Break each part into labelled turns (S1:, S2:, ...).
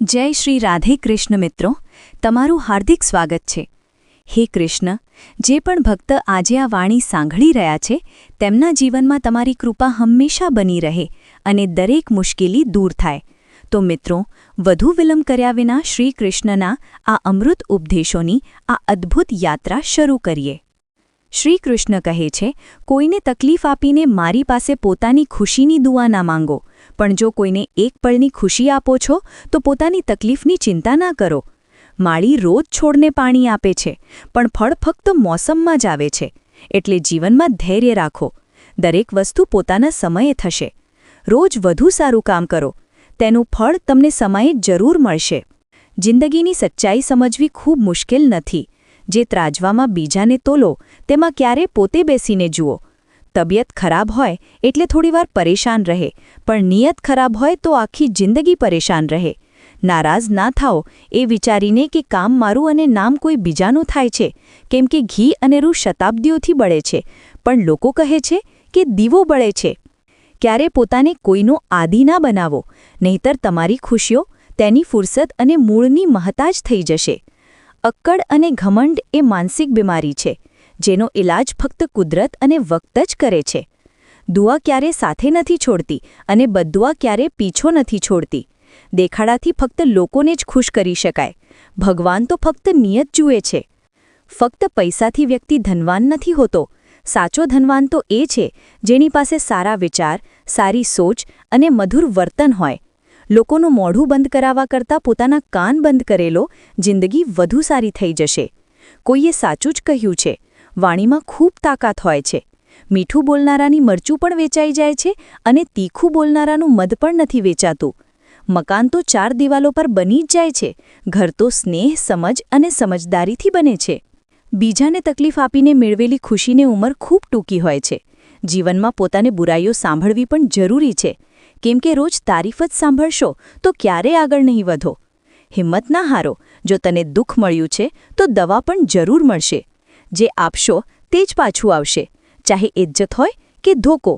S1: જય શ્રી રાધે કૃષ્ણ મિત્રો, તમારું હાર્દિક સ્વાગત છે. હે કૃષ્ણ, જે પણ ભક્ત આજે આ વાણી સાંભળી રહ્યા છે, તેમના જીવનમાં તમારી કૃપા હંમેશા બની રહે અને દરેક મુશ્કેલી દૂર થાય. તો મિત્રો, વધુ વિલંબ કર્યા વિના શ્રી કૃષ્ણના આ અમૃત ઉપદેશોની આ અદ્ભુત યાત્રા શરૂ કરીએ. શ્રી કૃષ્ણ કહે છે, કોઈને તકલીફ આપીને મારી પાસે પોતાની ખુશીની દુઆ ના માંગો. પણ જો કોઈને એક પળની ખુશી આપો છો, તો પોતાની તકલીફની ચિંતા ના કરો. માળી રોજ છોડને પાણી આપે છે, પણ ફળ ફક્ત મોસમમાં જ આવે છે. એટલે જીવનમાં ધૈર્ય રાખો. દરેક વસ્તુ પોતાના સમયે થશે. રોજ વધુ સારું કામ કરો. તેનું ફળ તમને સમયે જરૂર મળશે. જિંદગીની સચ્ચાઈ સમજવી ખૂબ મુશ્કેલ નથી. જે ત્રાજવામાં બીજાને તોલો, તેમાં ક્યારે પોતે બેસીને જુઓ. તબિયત ખરાબ હોય એટલે થોડીવાર પરેશાન રહે. પણ નિયત ખરાબ હોય તો આખી જિંદગી પરેશાન રહે. નારાજ ના થાઓ એ વિચારીને કે કામ મારું અને નામ કોઈ બીજાનું થાય છે. કેમ કે ઘી અને રૂ શતાબ્દીઓથી બળે છે. પણ લોકો કહે છે કે દીવો બળે છે. ક્યારે પોતાને કોઈનો આદિ ના બનાવો. નહીતર તમારી ખુશીઓ, તેની ફુરસદ અને મૂળની મહતાજ થઈ જશે. અક્કડ અને ઘમંડ એ માનસિક બીમારી છે. જેનો ઇલાજ ફક્ત કુદરત અને વક્ત જ કરે છે. દુઆ ક્યારે સાથે નથી છોડતી અને બદુઆ ક્યારે પીછો નથી છોડતી. દેખાડાથી ફક્ત લોકોને જ ખુશ કરી શકાય. ભગવાન તો ફક્ત નિયત જુએ છે. ફક્ત પૈસાથી વ્યક્તિ ધનવાન નથી હોતો. સાચો ધનવાન તો એ છે જેની પાસે સારા વિચાર, સારી સોચ અને મધુર વર્તન હોય. લોકોનું મોઢું બંધ કરાવવા કરતાં પોતાના કાન બંધ કરેલો જિંદગી વધુ સારી થઈ જશે. કોઈએ સાચું જ કહ્યું છે. વાણીમાં ખૂબ તાકાત હોય છે. મીઠું બોલનારાની મરચું પણ વેચાઈ જાય છે અને તીખું બોલનારાનું મધ પણ નથી વેચાતું. મકાન તો ચાર દિવાલો પર બની જ જાય છે. ઘર તો સ્નેહ, સમજ અને સમજદારીથી બને છે. બીજાને તકલીફ આપીને મેળવેલી ખુશીને ઉંમર ખૂબ ટૂંકી હોય છે. જીવનમાં પોતાને બુરાઈઓ સાંભળવી પણ જરૂરી છે. કેમ કે રોજ તારીફ જ સાંભળશો, તો ક્યારે આગળ નહીં વધો? હિંમત ના હારો. જો તને દુઃખ મળ્યું છે, તો દવા પણ જરૂર મળશે. જે આપશો તે જ પાછું આવશે. ચાહે ઇજ્જત હોય કે ધોકો,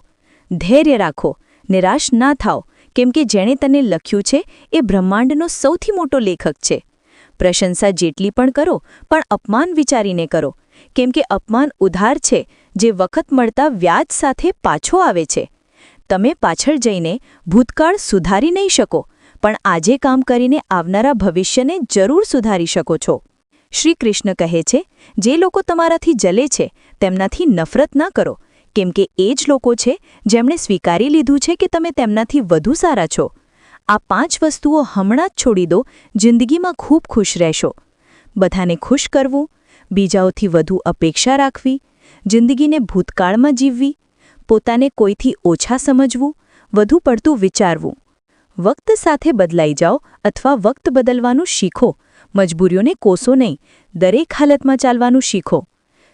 S1: ધૈર્ય રાખો, નિરાશ ના થાઓ, કેમ કે જેણે તને લખ્યું છે એ બ્રહ્માંડનો સૌથી મોટો લેખક છે. પ્રશંસા જેટલી પણ કરો, પણ અપમાન વિચારીને કરો, કેમ કે અપમાન ઉધાર છે જે વખત મળતા વ્યાજ સાથે પાછો આવે છે. તમે પાછળ જઈને ભૂતકાળ સુધારી નહીં શકો, પણ આજે કામ કરીને આવનારા ભવિષ્યને જરૂર સુધારી શકો છો. શ્રી કૃષ્ણ કહે છે, જે લોકો તમારાથી જલે છે, તેમનાથી નફરત ના કરો. કેમ કે એ જ લોકો છે, જેમણે સ્વીકારી લીધું છે કે તમે તેમનાથી વધુ સારા છો. આ પાંચ વસ્તુઓ હમણાં જ છોડી દો, જિંદગીમાં ખૂબ ખુશ રહેશો. બધાને ખુશ કરવું, બીજાઓથી વધુ અપેક્ષા રાખવી, જિંદગીને ભૂતકાળમાં જીવવી, પોતાને કોઈથી ઓછા સમજવું, વધુ પડતું વિચારવું. વક્ત સાથે બદલાઈ જાઓ અથવા વક્ત બદલવાનું શીખો. મજબૂરીઓને કોસો નહીં. દરેક હાલતમાં ચાલવાનું શીખો.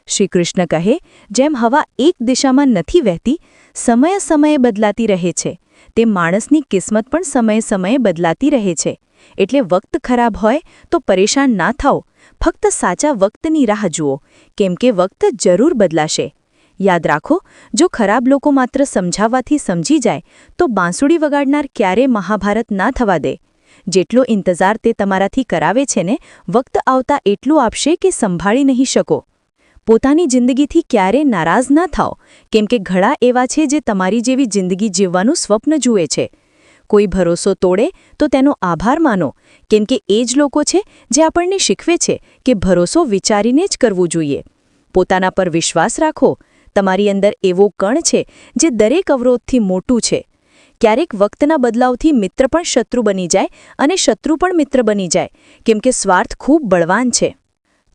S1: શ્રીકૃષ્ણ કહે, જેમ હવા એક દિશામાં નથી વહેતી, સમય સમયે બદલાતી રહે છે. તે માણસની કિસ્મત પણ સમયે સમયે બદલાતી રહે છે. એટલે વક્ત ખરાબ હોય તો પરેશાન ના થાઓ. ફક્ત સાચા વક્તની રાહ જુઓ. કેમ કે વક્ત જરૂર બદલાશે. યાદ રાખો, જો ખરાબ લોકો માત્ર સમજાવવાથી સમજી જાય, તો બાંસુડી વગાડનાર ક્યારે મહાભારત ના થવા દે. જેટલો ઇંતજાર તે તમારાથી કરાવે છે ને, વક્ત આવતા એટલું આપશે કે સંભાળી નહીં શકો. પોતાની જિંદગીથી ક્યારે નારાજ ના થાઓ, કેમ કે ઘણા એવા છે જે તમારી જેવી જિંદગી જીવવાનું સ્વપ્ન જુએ છે. કોઈ ભરોસો તોડે, તો તેનો આભાર માનો, કેમ કે એ જ લોકો છે જે આપણને શીખવે છે કે ભરોસો વિચારીને જ કરવું જોઈએ. પોતાના પર વિશ્વાસ રાખો, તમારી અંદર એવો કણ છે જે દરેક અવરોધથી મોટું છે. ક્યારેક વક્તના બદલાવથી મિત્ર પણ શત્રુ બની જાય અને શત્રુ પણ મિત્ર બની જાય. કેમ કે સ્વાર્થ ખૂબ બળવાન છે.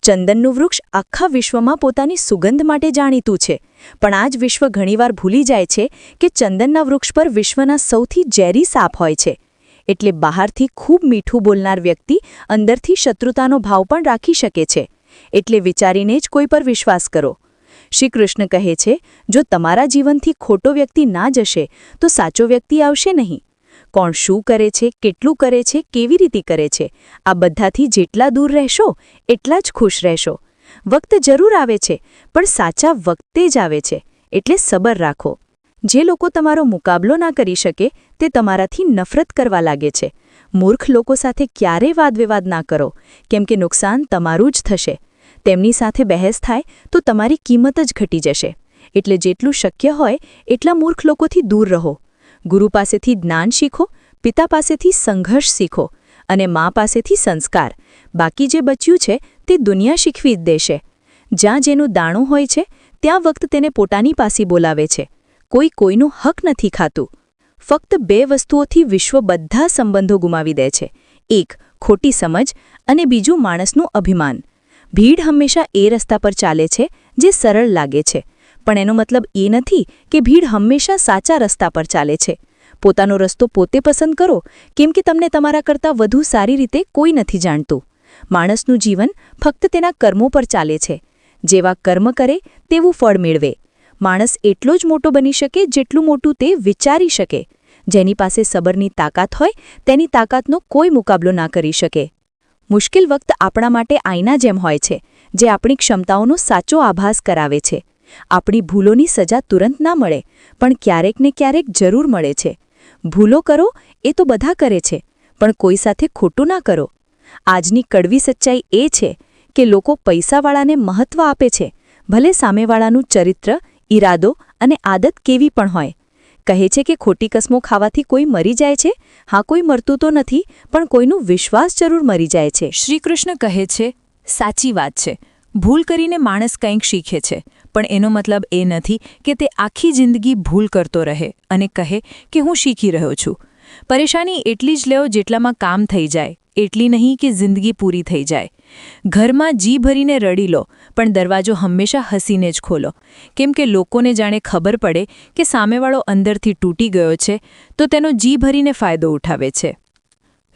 S1: ચંદનનું વૃક્ષ આખા વિશ્વમાં પોતાની સુગંધ માટે જાણીતું છે. પણ આ જ વિશ્વ ઘણીવાર ભૂલી જાય છે કે ચંદનના વૃક્ષ પર વિશ્વના સૌથી ઝેરી સાપ હોય છે. એટલે બહારથી ખૂબ મીઠું બોલનાર વ્યક્તિ અંદરથી શત્રુતાનો ભાવ પણ રાખી શકે છે. એટલે વિચારીને જ કોઈ પર વિશ્વાસ કરો. શ્રી કૃષ્ણ કહે છે, જો તમારા જીવનથી ખોટો વ્યક્તિ ના જશે, તો સાચો વ્યક્તિ આવશે નહીં. કોણ શું કરે છે, કેટલું કરે છે, કેવી રીતે કરે છે, આ બધાથી જેટલા દૂર રહેશો, એટલા જ ખુશ રહેશો. વક્ત જરૂર આવે છે, પણ સાચા વખતે જ આવે છે, એટલે સબર રાખો. જે લોકો તમારો મુકાબલો ના કરી શકે, તે તમારાથી નફરત કરવા લાગે છે. મૂર્ખ લોકો સાથે ક્યારે વાદવિવાદ ના કરો, કેમ કે નુકસાન તમારું જ થશે. તેમની સાથે બહેસ થાય, તો તમારી કિંમત જ ઘટી જશે. એટલે જેટલું શક્ય હોય, એટલા મૂર્ખ લોકોથી દૂર રહો. ગુરુ પાસેથી જ્ઞાન શીખો, પિતા પાસેથી સંઘર્ષ શીખો અને મા પાસેથી સંસ્કાર. બાકી જે બચ્યું છે, તે દુનિયા શીખવી જ દેશે. જ્યાં જેનું દાણું હોય છે, ત્યાં વખત તેને પોતાની પાસે બોલાવે છે. કોઈ કોઈનું હક નથી ખાતું. ફક્ત બે વસ્તુઓથી વિશ્વ બધા સંબંધો ગુમાવી દે છે. એક, ખોટી સમજ અને બીજું માણસનું અભિમાન. ભીડ હંમેશા એ રસ્તા પર ચાલે છે જે સરળ લાગે છે. પણ એનો મતલબ એ નથી કે ભીડ હંમેશા સાચા રસ્તા પર ચાલે છે. પોતાનો રસ્તો પોતે પસંદ કરો, કેમ કે તમને તમારા કરતાં વધુ સારી રીતે કોઈ નથી જાણતું. માણસનું જીવન ફક્ત તેના કર્મો પર ચાલે છે. જેવા કર્મ કરે, તેવું ફળ મેળવે. માણસ એટલો જ મોટો બની શકે જેટલું મોટું તે વિચારી શકે. જેની પાસે સબરની તાકાત હોય, તેની તાકાતનો કોઈ મુકાબલો ના કરી શકે. મુશ્કેલ વખત આપણા માટે આઈના જેમ હોય છે, જે આપણી ક્ષમતાઓનો સાચો આભાસ કરાવે છે. આપણી ભૂલોની સજા તુરંત ના મળે, પણ ક્યારેક ને ક્યારેક જરૂર મળે છે. ભૂલો કરો, એ તો બધા કરે છે, પણ કોઈ સાથે ખોટું ના કરો. આજની કડવી સચ્ચાઈ એ છે કે લોકો પૈસાવાળાને મહત્વ આપે છે, ભલે સામેવાળાનું ચરિત્ર, ઈરાદો અને આદત કેવી પણ હોય. કહે છે કે ખોટી કસમો ખાવાથી કોઈ મરી જાય છે? હા, કોઈ મરતું તો નથી, પણ કોઈનું વિશ્વાસ જરૂર મરી જાય છે.
S2: શ્રીકૃષ્ણ કહે છે, સાચી વાત છે. ભૂલ કરીને માણસ કંઈક શીખે છે, પણ એનો મતલબ એ નથી કે તે આખી જિંદગી ભૂલ કરતો રહે અને કહે કે હું શીખી રહ્યો છું. પરેશાની એટલી જ લેવો જેટલામાં કામ થઈ જાય, એટલી નહીં કે જિંદગી પૂરી થઈ જાય. ઘરમાં જી ભરીને રડી લો, પણ દરવાજો હંમેશા હસીને જ ખોલો. કેમ કે લોકોને જાણે ખબર પડે કે સામેવાળો અંદરથી તૂટી ગયો છે, તો તેનો જી ભરીને ફાયદો ઉઠાવે છે.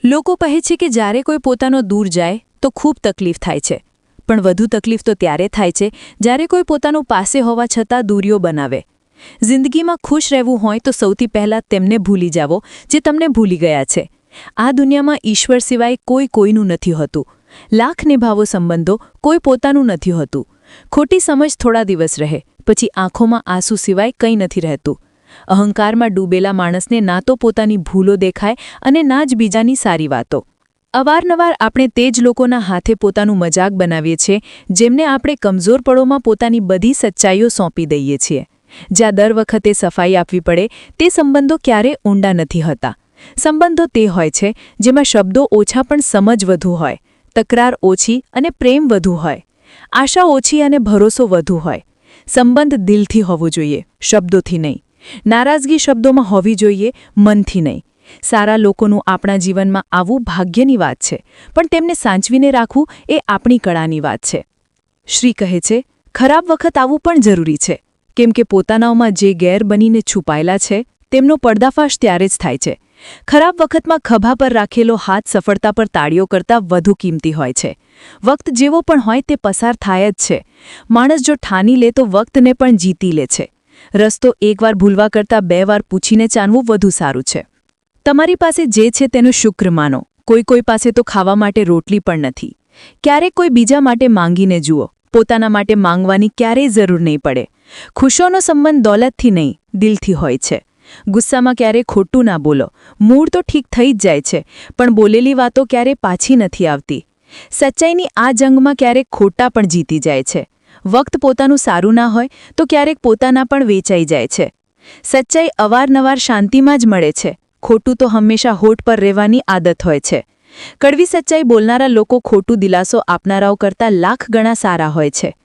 S2: લોકો કહે છે કે જ્યારે કોઈ પોતાનો દૂર જાય, તો ખૂબ તકલીફ થાય છે. પણ વધુ તકલીફ તો ત્યારે થાય છે, જ્યારે કોઈ પોતાનું પાસે હોવા છતાં દૂરીઓ બનાવે. જિંદગીમાં ખુશ રહેવું હોય તો સૌથી પહેલાં તેમને ભૂલી જાવો જે તમને ભૂલી ગયા છે. આ દુનિયામાં ઈશ્વર સિવાય કોઈ કોઈનું નથી હોતું. લાખ નિભાવો સંબંધો કોઈ પોતાનું નથી હોતું. ખોટી સમજ થોડા દિવસ રહે, પછી આંખોમાં આંસુ સિવાય કંઈ નથી રહેતું. અહંકારમાં ડૂબેલા માણસને ના તો પોતાની ભૂલો દેખાય અને ના જ બીજાની સારી વાતો. અવારનવાર આપણે તે જ લોકોના હાથે પોતાનું મજાક બનાવીએ છીએ, જેમને આપણે કમજોર પળોમાં પોતાની બધી સચ્ચાઈઓ સોંપી દઈએ છીએ. જ્યાં દર વખતે સફાઈ આપવી પડે, તે સંબંધો ક્યારે ઊંડા નથી હોતા. સંબંધો તે હોય છે, જેમાં શબ્દો ઓછા પણ સમજ વધુ હોય. તકરાર ઓછી અને પ્રેમ વધુ હોય. આશા ઓછી અને ભરોસો વધુ હોય. સંબંધ દિલથી હોવો જોઈએ, શબ્દોથી નહીં. નારાજગી શબ્દોમાં હોવી જોઈએ, મનથી નહીં. સારા લોકોનું આપણા જીવનમાં આવું ભાગ્યની વાત છે, પણ તેમને સાચવીને રાખવું એ આપણી કળાની વાત છે. શ્રી કહે છે, ખરાબ વખત આવવું પણ જરૂરી છે. કેમ કે પોતાનાઓમાં જે ગેર બનીને છુપાયેલા છે, તેમનો પર્દાફાશ ત્યારે જ થાય છે. ખરાબ વખતમાં ખભા પર રાખેલો હાથ સફળતા પર તાળીઓ કરતાં વધુ કિંમતી હોય છે. વક્ત જેવો પણ હોય તે પસાર થાય જ છે. માણસ જો ઠાની લે તો વક્તને પણ જીતી લે છે. રસ્તો એકવાર ભૂલવા કરતાં બે વાર પૂછીને ચાનવું વધુ સારું છે. તમારી પાસે જે છે તેનું શુક્ર માનો. કોઈ કોઈ પાસે તો ખાવા માટે રોટલી પણ નથી. ક્યારેક કોઈ બીજા માટે માંગીને જુઓ. પોતાના માટે માંગવાની ક્યારેય જરૂર નહીં પડે. ખુશોનો સંબંધ દોલતથી નહીં, દિલથી હોય છે. ગુસ્સામાં ક્યારે ખોટું ના બોલો. મૂળ તો ઠીક થઈ જ જાય છે, પણ બોલેલી વાતો ક્યારે પાછી નથી આવતી. સચ્ચાઈની આ જંગમાં ક્યારેક ખોટા પણ જીતી જાય છે. વક્ત પોતાનું સારું ના હોય તો ક્યારેક પોતાના પણ વેચાઈ જાય છે. સચ્ચાઈ અવારનવાર શાંતિમાં જ મળે છે. ખોટું તો હંમેશા હોઠ પર રહેવાની આદત હોય છે. કડવી સચ્ચાઈ બોલનારા લોકો ખોટું દિલાસો આપનારાઓ કરતાં લાખ ગણા સારા હોય છે.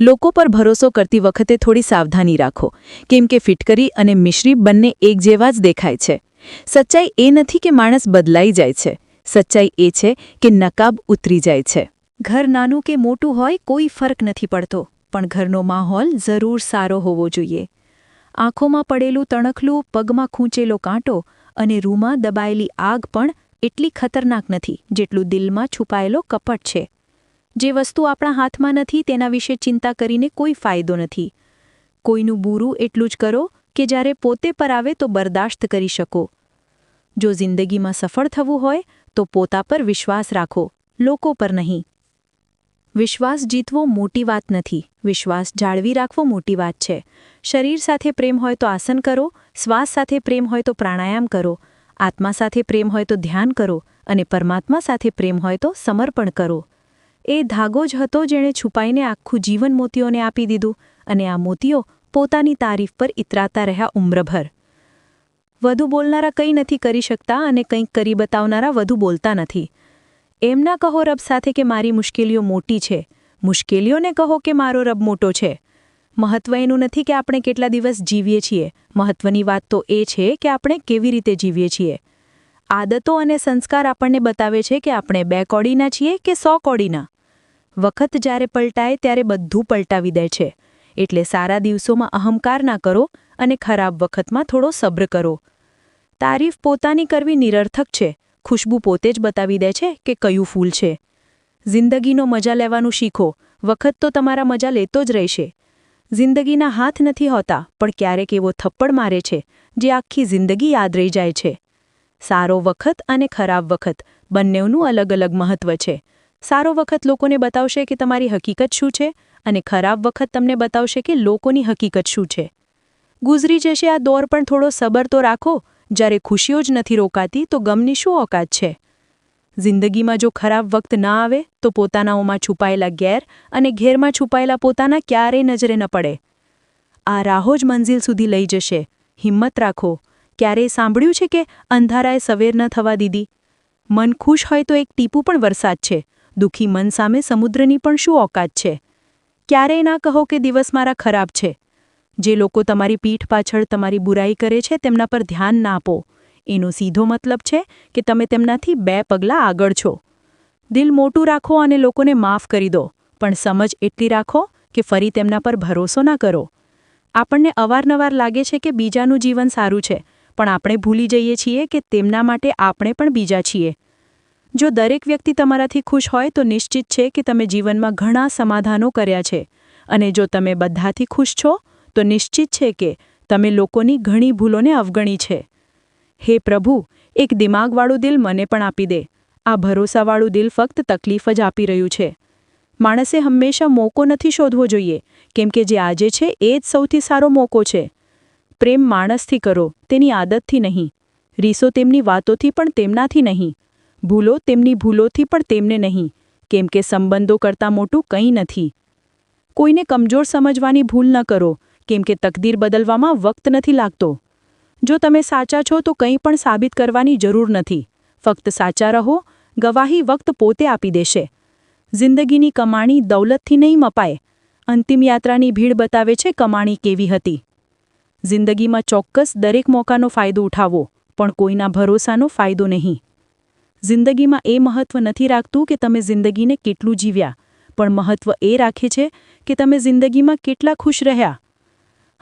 S2: લોકો પર ભરોસો કરતી વખતે થોડી સાવધાની રાખો. કેમ કે ફિટકરી અને મિશ્રી બંને એક જેવા જ દેખાય છે. સચ્ચાઈ એ નથી કે માણસ બદલાઈ જાય છે. સચ્ચાઈ એ છે કે નકાબ ઉતરી જાય છે.
S1: ઘર નાનું કે મોટું હોય કોઈ ફરક નથી પડતો, પણ ઘરનો માહોલ જરૂર સારો હોવો જોઈએ. આંખોમાં પડેલું તણખલું, પગમાં ખૂંચેલો કાંટો અને રૂમાં દબાયેલી આગ પણ એટલી ખતરનાક નથી જેટલું દિલમાં છુપાયેલો કપટ છે. જે વસ્તુ આપણા હાથમાં નથી તેના વિશે ચિંતા કરીને કોઈ ફાયદો નથી. કોઈનું બૂરું એટલું જ કરો કે જ્યારે પોતે પર આવે તો બરદાશ્ત કરી શકો. જો જિંદગીમાં સફળ થવું હોય, તો પોતા પર વિશ્વાસ રાખો, લોકો પર નહીં.
S2: વિશ્વાસ જીતવો મોટી વાત નથી. વિશ્વાસ જાળવી રાખવો મોટી વાત છે. શરીર સાથે પ્રેમ હોય તો આસન કરો, શ્વાસ સાથે પ્રેમ હોય તો પ્રાણાયામ કરો, આત્મા સાથે પ્રેમ હોય તો ધ્યાન કરો અને પરમાત્મા સાથે પ્રેમ હોય તો સમર્પણ કરો. એ ધાગો જ હતો જેણે છુપાઈને આખું જીવન મોતીઓને આપી દીધું અને આ મોતીઓ પોતાની તારીફ પર ઇતરાતા રહ્યા ઉમ્રભર. વધુ બોલનારા કંઈ નથી કરી શકતા અને કંઈક કરી બતાવનારા વધુ બોલતા નથી. એમ ના કહો રબ સાથે કે મારી મુશ્કેલીઓ મોટી છે. મુશ્કેલીઓને કહો કે મારો રબ મોટો છે. મહત્વ એનું નથી કે આપણે કેટલા દિવસ જીવીએ છીએ. મહત્વની વાત તો એ છે કે આપણે કેવી રીતે જીવીએ છીએ. આદતો અને સંસ્કાર આપણને બતાવે છે કે આપણે બે કોડીના છીએ કે સો કોડીના. વખત જ્યારે પલટાય ત્યારે બધું પલટાવી દે છે. એટલે સારા દિવસોમાં અહંકાર ના કરો અને ખરાબ વખતમાં થોડો સબ્ર કરો. તારીફ પોતાની કરવી નિરર્થક છે. ખુશ્બુ પોતે જ બતાવી દે છે કે કયું ફૂલ છે. જિંદગીનો મજા લેવાનું શીખો. વખત તો તમારા મજા લેતો જ રહેશે. જિંદગીના હાથ નથી હોતા, પણ ક્યારેક એવો થપ્પડ મારે છે, જે આખી જિંદગી યાદ રહી જાય છે. સારો વખત અને ખરાબ વખત બંનેનું અલગ અલગ મહત્વ છે. સારો વખત લોકોને બતાવશે કે તમારી હકીકત શું છે અને ખરાબ વખત તમને બતાવશે કે લોકોની હકીકત શું છે. ગુજરી જશે આ દોર પણ થોડો સબર તો રાખો, જ્યારે ખુશીઓ જ નથી રોકાતી તો ગમની શું ઓકાત છે? જિંદગીમાં જો ખરાબ વખત ના આવે તો પોતાનાઓમાં છુપાયેલા ગેર અને ઘેરમાં છુપાયેલા પોતાના ક્યારેય નજરે ન પડે. આ રાહો જ મંઝિલ સુધી લઈ જશે. હિંમત રાખો. ક્યારેય સાંભળ્યું છે કે અંધારાએ સવેર ન થવા દીધી? મન ખુશ હોય તો એક ટીપું પણ વરસાદ છે. દુઃખી મન સામે સમુદ્રની પણ શું ઓકાત છે? ક્યારેય ના કહો કે દિવસ મારા ખરાબ છે. જે લોકો તમારી પીઠ પાછળ તમારી બુરાઈ કરે છે તેમના પર ધ્યાન ના આપો. એનો સીધો મતલબ છે કે તમે તેમનાથી બે પગલાં આગળ છો. દિલ મોટું રાખો અને લોકોને માફ કરી દો, પણ સમજ એટલી રાખો કે ફરી તેમના પર ભરોસો ના કરો. આપણને અવારનવાર લાગે છે કે બીજાનું જીવન સારું છે, પણ આપણે ભૂલી જઈએ છીએ કે તેમના માટે આપણે પણ બીજા છીએ. જો દરેક વ્યક્તિ તમારાથી ખુશ હોય તો નિશ્ચિત છે કે તમે જીવનમાં ઘણા સમાધાનો કર્યા છે. અને જો તમે બધાથી ખુશ છો, તો નિશ્ચિત છે કે તમે લોકોની ઘણી ભૂલોને અવગણી છે. હે પ્રભુ, એક દિમાગવાળું દિલ મને પણ આપી દે. આ ભરોસાવાળું દિલ ફક્ત તકલીફ જ આપી રહ્યું છે. માણસે હંમેશા મોકો નથી શોધવો જોઈએ, કેમ કે જે આજે છે, એ જ સૌથી સારો મોકો છે. પ્રેમ માણસથી કરો, તેની આદતથી નહીં. રીસો તેમની વાતોથી પણ તેમનાથી નહીં. ભૂલો તેમની ભૂલોથી પણ તેમને નહીં, કેમ કે સંબંધો કરતાં મોટું કંઈ નથી. કોઈને કમજોર સમજવાની ભૂલ ન કરો, કેમ કે તકદીર બદલવામાં વખત નથી લાગતો. જો તમે સાચા છો તો કંઈ પણ સાબિત કરવાની જરૂર નથી. ફક્ત સાચા રહો, ગવાહી વખત પોતે આપી દેશે. જિંદગીની કમાણી દૌલતથી નહીં મપાય. અંતિમ યાત્રાની ભીડ બતાવે છે કમાણી કેવી હતી. જિંદગીમાં ચોક્કસ દરેક મોકાનો ફાયદો ઉઠાવો, પણ કોઈના ભરોસાનો ફાયદો નહીં. જિંદગીમાં એ મહત્વ નથી રાખતું કે તમે જિંદગીને કેટલું જીવ્યા, પણ મહત્વ એ રાખે છે કે તમે જિંદગીમાં કેટલા ખુશ રહ્યા.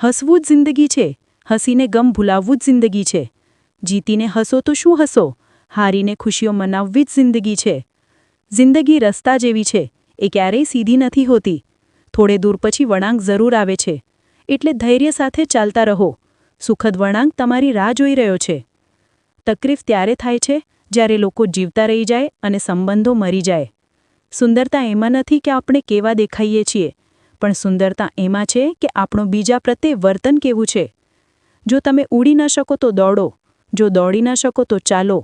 S2: હસવું જ જિંદગી છે, હસીને ગમ ભૂલાવવું જ જિંદગી છે. જીતીને હસો તો શું હસો? હારીને ખુશીઓ મનાવવી જ જિંદગી છે. જિંદગી રસ્તા જેવી છે, એ ક્યારેય સીધી નથી હોતી. થોડે દૂર પછી વળાંક જરૂર આવે છે. એટલે ધૈર્ય સાથે ચાલતા રહો. સુખદ વળાંક તમારી રાહ જોઈ રહ્યો છે. તકલીફ ત્યારે થાય છે જ્યારે લોકો જીવતા રહી જાય અને સંબંધો મરી જાય. સુંદરતા એમાં નથી કે આપણે કેવા દેખાઈએ છીએ, પણ સુંદરતા એમાં છે કે આપણો બીજા પ્રત્યે વર્તન કેવું છે. જો તમે ઉડી ન શકો તો દોડો, જો દોડી ન શકો તો ચાલો,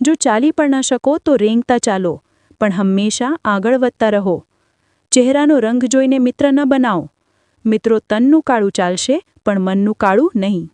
S2: જો ચાલી પણ ન શકો તો રેંગતા ચાલો, પણ હંમેશા આગળ વધતા રહો. ચહેરાનો રંગ જોઈને મિત્ર ન બનાવો. મિત્રો તનનું કાળું ચાલશે, પણ મનનું કાળું નહીં.